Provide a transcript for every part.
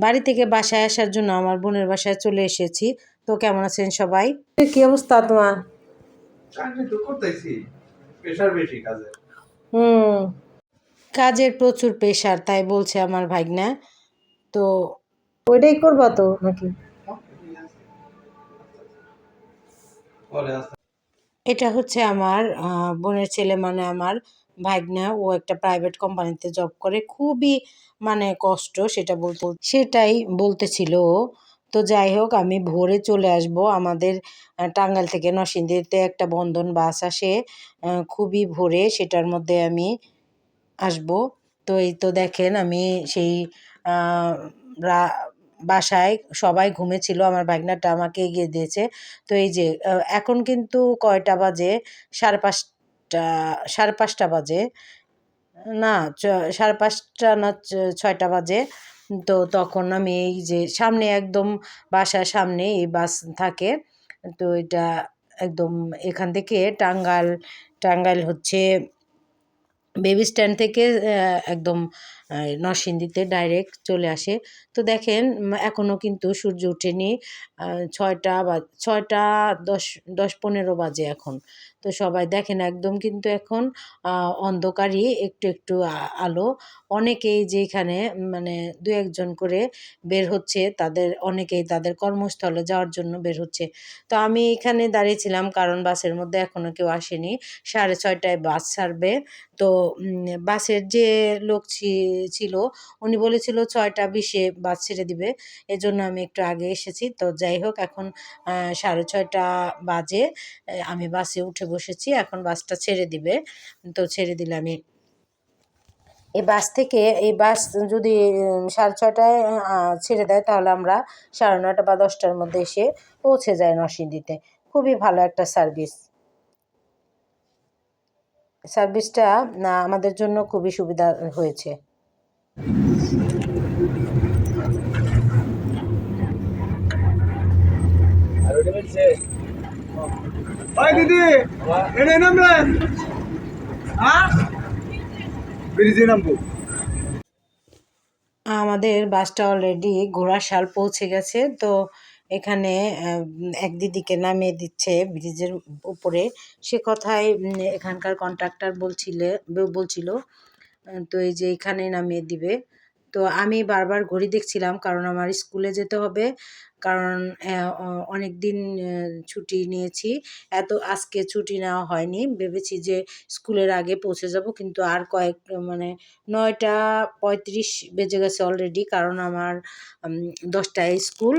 বাড়ি থেকে বাসায় আসার জন্য আমার বোনের বাসায় চলে এসেছি। তো কেমন আছেন সবাই? কি অবস্থা তোমার? হুম। কাজের প্রচুর প্রেশার তাই বলছে আমার ভাগনা তো ওইটাই করবা তো নাকি? এটা হচ্ছে আমার আহ, বোনের ছেলে মানে আমার। ভাগনা ও একটা প্রাইভেট কোম্পানিতে জব করে, খুবই মানে কষ্ট সেটা বলতে সেটাই বলতেছিল ও। তো যাই হোক, আমি ভোরে চলে আসব। আমাদের টাঙ্গাল থেকে নরসিংদীতে একটা বন্ধন বাস আসে খুবই ভোরে সেটার মধ্যে আমি আসব। তো এই তো দেখেন, আমি সেই বাসায় সবাই ঘুমেছিল, আমার ভাগনাটা আমাকে এগিয়ে দিয়েছে। তো এই যে এখন কিন্তু কয়টা বাজে? সাড়ে পাঁচটা, সাড়ে পাঁচটা বাজে। না সাড়ে পাঁচটা না ছয়টা বাজে। তো তখন আমি এই যে সামনে একদম বাসার সামনে এই বাস থাকে। তো এটা একদম এখান থেকে টাঙ্গাল টাঙ্গাইল হচ্ছে বেবি স্ট্যান্ড থেকে একদম নরসিংদীতে ডাইরেক্ট চলে আসে। তো দেখেন এখনও কিন্তু সূর্য ওঠেনি। ছয়টা বা, ছয়টা দশ দশ পনেরো বাজে এখন। তো সবাই দেখেন একদম কিন্তু এখন অন্ধকারই একটু একটু আলো। অনেকেই যে এখানে মানে দু একজন করে বের হচ্ছে, তাদের, অনেকেই তাদের কর্মস্থলে যাওয়ার জন্য বের হচ্ছে। তো আমি এখানে দাঁড়িয়েছিলাম, কারণ বাসের মধ্যে এখনও কেউ আসেনি। সাড়ে ছয়টায় বাস ছাড়বে। তো বাসের যে লোক ছিল, উনি বলেছিল ছয়টা বিশে বাস ছেড়ে দিবে। এজন্য আমি একটু আগে এসেছি। তো যাই হোক, এখন সাড়ে ছয়টা বাজে। আমি বাসে উঠে বসেছি, এখন বাসটা ছেড়ে দিবে। তো ছেড়ে দিলে আমি এই বাস থেকে, এই বাস যদি সাড়ে ছটায় ছেড়ে দেয়, তাহলে আমরা সাড়ে নটা বা দশটার মধ্যে এসে পৌঁছে যাই নরসিংদীতে। খুবই ভালো একটা সার্ভিস। সার্ভিসটা আমাদের জন্য খুবই সুবিধা হয়েছে। ওই দিদি হ্যাঁ ব্রিজে নামবো। আমাদের বাসটা অলরেডি ঘোড়াশাল পৌঁছে গেছে, তো এখানে এক দিদিকে নামিয়ে দিচ্ছে ব্রিজের উপরে। সে কথায় এখানকার কন্ট্রাক্টর বলছিলে, বলছিল, তো এই যে এখানে নামিয়ে দিবে। তো আমি বারবার ঘড়ি দেখছিলাম কারণ আমার স্কুলে যেতে হবে। কারণ অনেক দিন ছুটি নিয়েছি। এত, আজকে ছুটি নেওয়া হয়নি। ভেবেছি যে স্কুলের আগে পৌঁছে যাব কিন্তু আর কয়েক মানে নয়টা পঁয়ত্রিশ বেজে গেছে অলরেডি কারণ আমার দশটায় স্কুল।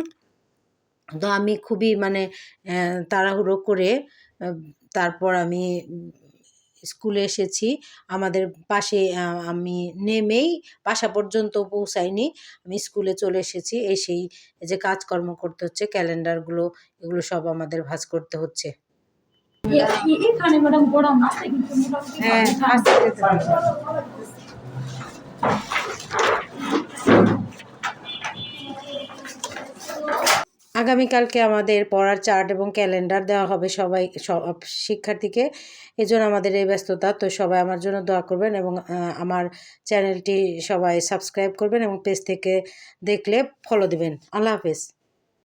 তো আমি খুবই মানে তাড়াহুড়ো করে তারপর আমি স্কুলে এসেছি। আমাদের পাশে আমি নেমেই বাসা পর্যন্ত পৌঁছাইনি। আমি স্কুলে চলে এসেছি এসেই যে কাজকর্ম করতে হচ্ছে ক্যালেন্ডারগুলো এগুলো সব আমাদের ভাজ করতে হচ্ছে। হ্যাঁ আগামীকালকে আমাদের পড়ার চার্ট এবং ক্যালেন্ডার দেওয়া হবে সবাই, সব শিক্ষার্থীকে। এই জন্য আমাদের এই ব্যস্ততা। তো সবাই আমার জন্য দোয়া করবেন এবং আমার চ্যানেলটি সবাই সাবস্ক্রাইব করবেন এবং পেজ থেকে দেখলে ফলো দেবেন। আল্লাহ হাফেজ।